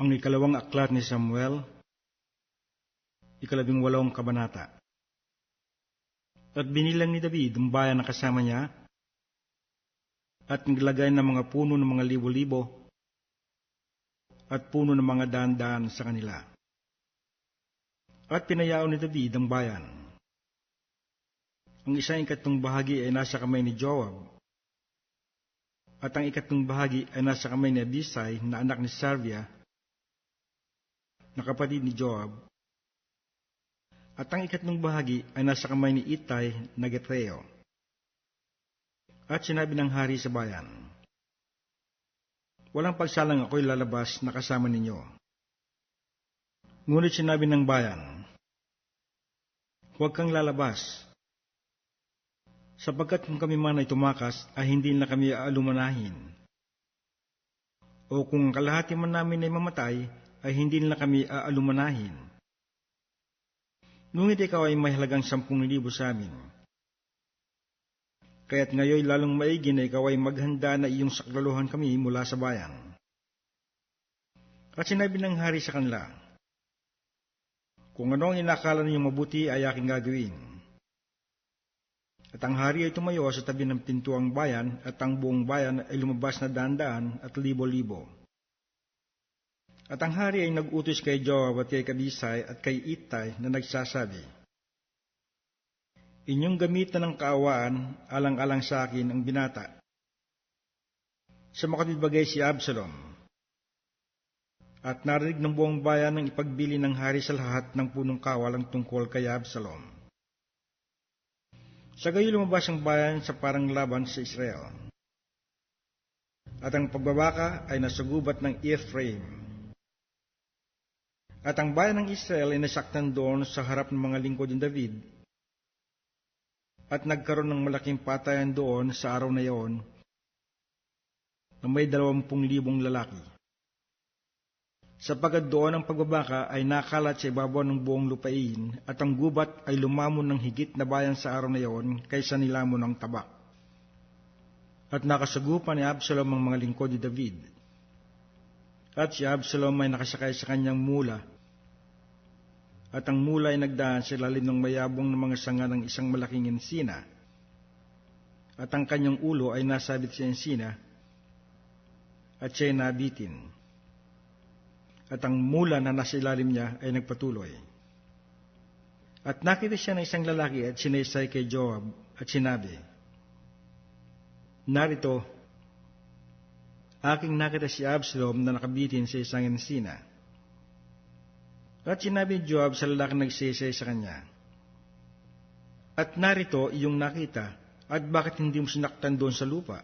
Ang ikalawang aklat ni Samuel, ikalabing walong kabanata. At binilang ni David ang bayan na kasama niya, at naglagay ng mga puno ng mga libo-libo, at puno ng mga daan-daan sa kanila. At pinayao ni David ang bayan. Ang isang ikatlong bahagi ay nasa kamay ni Joab, at ang ikatlong bahagi ay nasa kamay ni Abisai na anak ni Sarvia, na kapatid ni Joab, at ang ikatlong bahagi ay nasa kamay ni Itay na Getreo. At sinabi ng hari sa bayan, Walang pagsalang ako'y lalabas na kasama ninyo. Ngunit sinabi ng bayan, Huwag kang lalabas, sapagkat kung kami man ay tumakas, ay hindi na kami aalumanahin. O kung kalahati man namin ay mamatay, ay hindi na kami aalumanahin. Ngunit ikaw ay may halagang sampung libo sa amin. Kaya't ngayon lalong maigi na ikaw ay maghanda na iyong saklaluhan kami mula sa bayan. At sinabi ng hari sa kanila, Kung ano ang inakala ninyong mabuti ay aking gagawin. At ang hari ay tumayo sa tabi ng pintuang bayan at ang buong bayan ay lumabas na daan-daan at libo-libo. At ang hari ay nag-utos kay Joab at kay Kabisay at kay Itay na nagsasabi, Inyong gamitan ng kaawaan, alang-alang sa akin ang binata. Sa makapibagay si Absalom. At narinig ng buong bayan ng ipagbili ng hari sa lahat ng punong kawalang tungkol kay Absalom. Sa gayo lumabas ang bayan sa parang laban sa Israel. At ang pagbabaka ay nasugubat ng Ephraim. At ang bayan ng Israel ay nasaktan doon sa harap ng mga lingkod ng David. At nagkaroon ng malaking patayan doon sa araw na iyon na may dalawampung libong lalaki. Sapagkat doon ang pagbabaka ay nakalat sa ibabaw ng buong lupain at ang gubat ay lumamon ng higit na bayan sa araw na iyon kaysa nilamon ng tabak. At nakasagupan ni Absalom ang mga lingkod ni David. At si Absalom ay nakasakay sa kanyang mula at ang mula ay nagdaan sa lalim ng mayabong ng mga sanga ng isang malaking ensina. At ang kanyang ulo ay nasabit sa ensina, at siya'y nabitin. At ang mula na nasa ilalim niya ay nagpatuloy. At nakita siya ng isang lalaki at sinaysay kay Joab at sinabi, Narito, aking nakita si Absalom na nakabitin sa isang ensina. At sinabi Joab sa lalaki nagsisay sa kanya, At narito iyong nakita, at bakit hindi mo sinaktan doon sa lupa?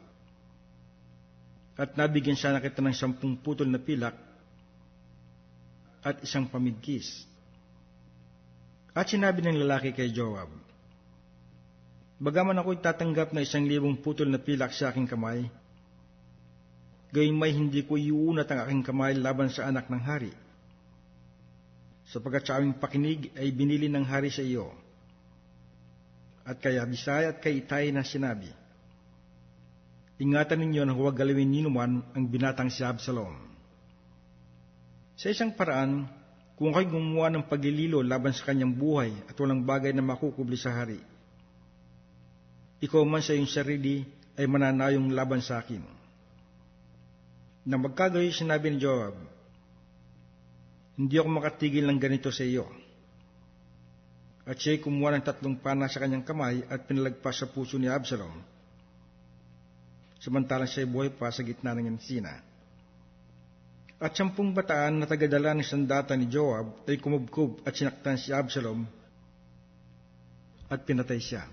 At nabigyan siya na kita ng sampung putol na pilak at isang pamigkis. At sinabi ng lalaki kay Joab, Bagaman ako'y tatanggap na isang libong putol na pilak sa aking kamay, gayon may hindi ko iuunat ang aking kamay laban sa anak ng hari sapagkat sa aming pakinig ay binili ng hari sa iyo. At kay Abisay at kay Itay na sinabi, Ingatan ninyo na huwag galawin ninuman ang binatang si Absalom. Sa isang paraan, kung kayo gumawa ng paglililo laban sa kanyang buhay at walang bagay na makukubli sa hari, ikaw man sa iyong sarili ay mananayong laban sa akin. Na magkagayo sinabi ni Joab, hindi ako makatigil ng ganito sa iyo. At siya'y kumuha ng tatlong pana sa kanyang kamay at pinalagpas sa puso ni Absalom. Samantalang siya'y buhay pa sa gitna ng ensina. At sampung bataan na tagadala ng sandata ni Joab ay kumubkob at sinaktan si Absalom at pinatay siya.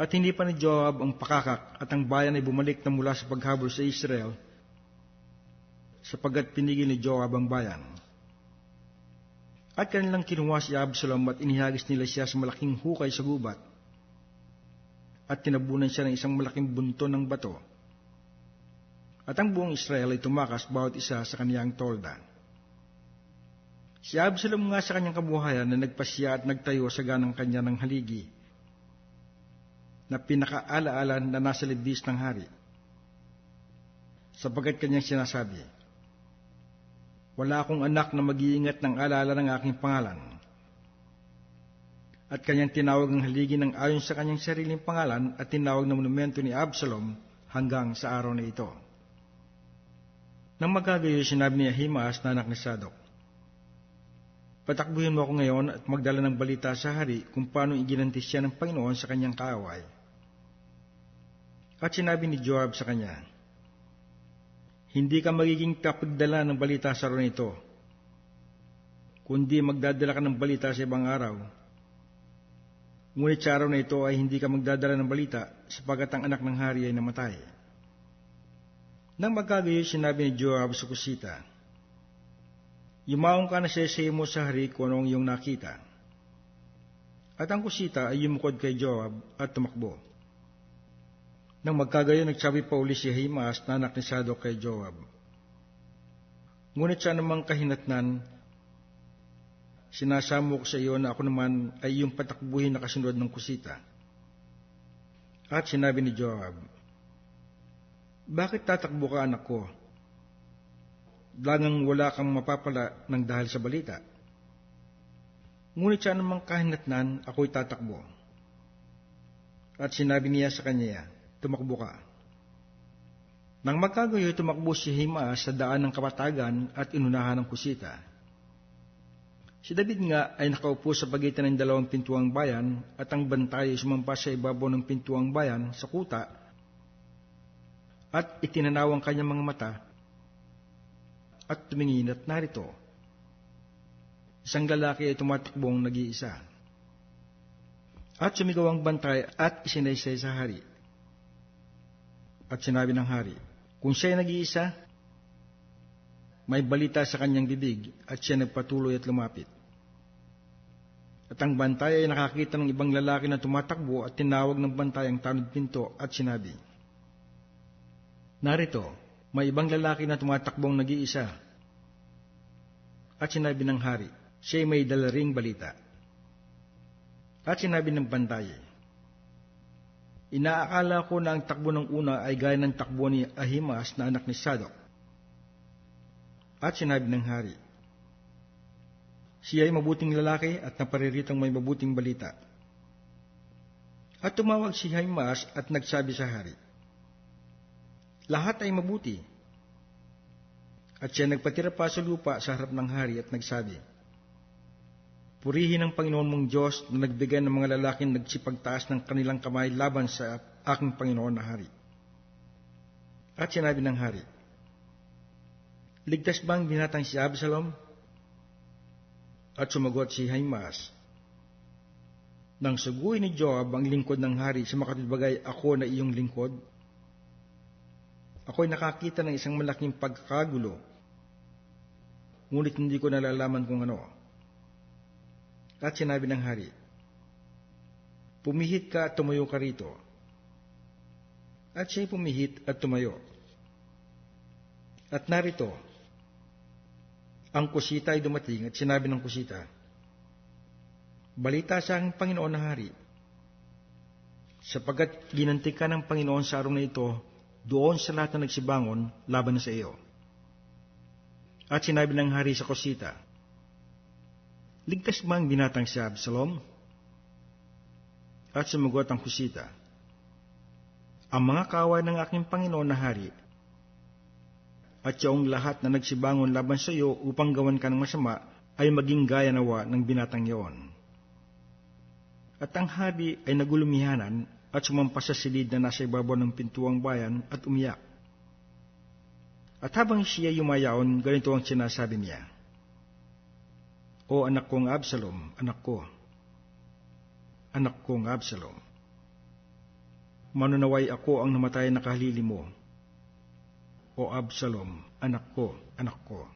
At hindi pa ni Joab ang pakakak at ang bayan ay bumalik na mula sa paghabol sa Israel sapagkat pinigil ni Joab ang bayan. At kanilang kinuha si Absalom at inihagis nila siya sa malaking hukay sa gubat. At tinabunan siya ng isang malaking bunto ng bato. At ang buong Israel ay tumakas bawat isa sa kaniyang tolda. Si Absalom nga sa kanyang kabuhayan na nagpasya at nagtayo sa ganang kanya ng haligi na pinakaalaala na nasa libdis ng hari. Sapagkat kanyang sinasabi, wala akong anak na mag-iingat ng alala ng aking pangalan. At kanyang tinawag ang haligi ng ayon sa kanyang sariling pangalan at tinawag na monumento ni Absalom hanggang sa araw na ito. Nang magkagayo, sinabi ni Ahimaas na anak ni Sadok, Patakbuhin mo ako ngayon at magdala ng balita sa hari kung paano iginantis siya ng Panginoon sa kanyang kaaway. At sinabi ni Joab sa kanya, Hindi ka magiging kapagdala ng balita sa araw na ito, kundi magdadala ka ng balita sa ibang araw. Ngunit sa araw na ito ay hindi ka magdadala ng balita sapagat ang anak ng hari ay namatay. Nang magkagayo, sinabi ni Joab sa kusita, Yumaong ka na sa mo sa hari kung anong iyong nakita. At ang kusita ay yumukod kay Joab at tumakbo. Nang magkagayo, nagsabi pa uli si Himas na anak ni Sadok kay Joab. Ngunit sa namang kahinatnan, sinasamo ko sa iyo na ako naman ay iyong patakbuhin na kasunod ng kusita. At sinabi ni Joab, Bakit tatakbo ka anak ko? langang wala kang mapapala ng dahil sa balita. Ngunit siya namang kahinatnan, ako'y tatakbo. At sinabi niya sa kanya, tumakbo ka. Nang magkagayo, tumakbo si Hima sa daan ng kapatagan at inunahan ng kusita. Si David nga ay nakaupo sa pagitan ng dalawang pintuang bayan at ang bantay ay sumampa sa ibabaw ng pintuang bayan sa kuta at itinanaw ang kanyang mga mata at tumingin at narito. Isang lalaki ay tumatakbong nag-iisa. At sumigaw ang bantay at isinaysay sa hari. At sinabi ng hari, kung siya ay nag-iisa, may balita sa kanyang bibig at siya nagpatuloy at lumapit. At ang bantay ay nakakita ng ibang lalaki na tumatakbo at tinawag ng bantay ang tanod pinto at sinabi, Narito, may ibang lalaki na tumatakbong nag-iisa. At sinabi ng hari, siya may dalaring balita. At sinabi ng bantay, Inaakala ko na ang takbo ng una ay gaya ng takbo ni Ahimas na anak ni Sadok. At sinabi ng hari, siya ay mabuting lalaki at napariritang may mabuting balita. At tumawag si Ahimas at nagsabi sa hari, lahat ay mabuti. At siya nagpatira pa sa lupa sa harap ng hari at nagsabi, Purihin ang Panginoon mong Diyos na nagbigay ng mga lalaking nagsipagtaas ng kanilang kamay laban sa aking Panginoon na hari. At sinabi ng hari, Ligtas ba ang binatang si Absalom? At sumagot si Haimas, Nang suguin ni Joab ang lingkod ng hari sa makatibagay ako na iyong lingkod, ako'y nakakita ng isang malaking pagkakagulo, ngunit hindi ko nalalaman kung ano. At sinabi ng hari, Pumihit ka at tumayo ka rito. At siya'y pumihit at tumayo. At narito, ang kusita ay dumating at sinabi ng kusita, Balita sa aking Panginoon na hari, sapagat ginanti ka ng Panginoon sa araw na ito doon sa lahat na nagsibangon laban sa iyo. At sinabi ng hari sa Kosita, Ligtas ba ang binatang si Absalom? At sumagot ang Kusita, Ang mga kaway ng aking Panginoon na hari, at yung lahat na nagsibangon laban sa iyo upang gawan ka ng masama, ay maging gaya nawa ng binatang iyon. At ang hari ay nagulumihanan at sumampas sa silid na nasa ibabaw ng pintuang bayan at umiyak. At habang siya yumayaon, ganito ang sinasabi niya. O anak kong Absalom, anak ko, anak kong Absalom, manunaway ako ang namatay na kahalili mo. O Absalom, anak ko, anak ko.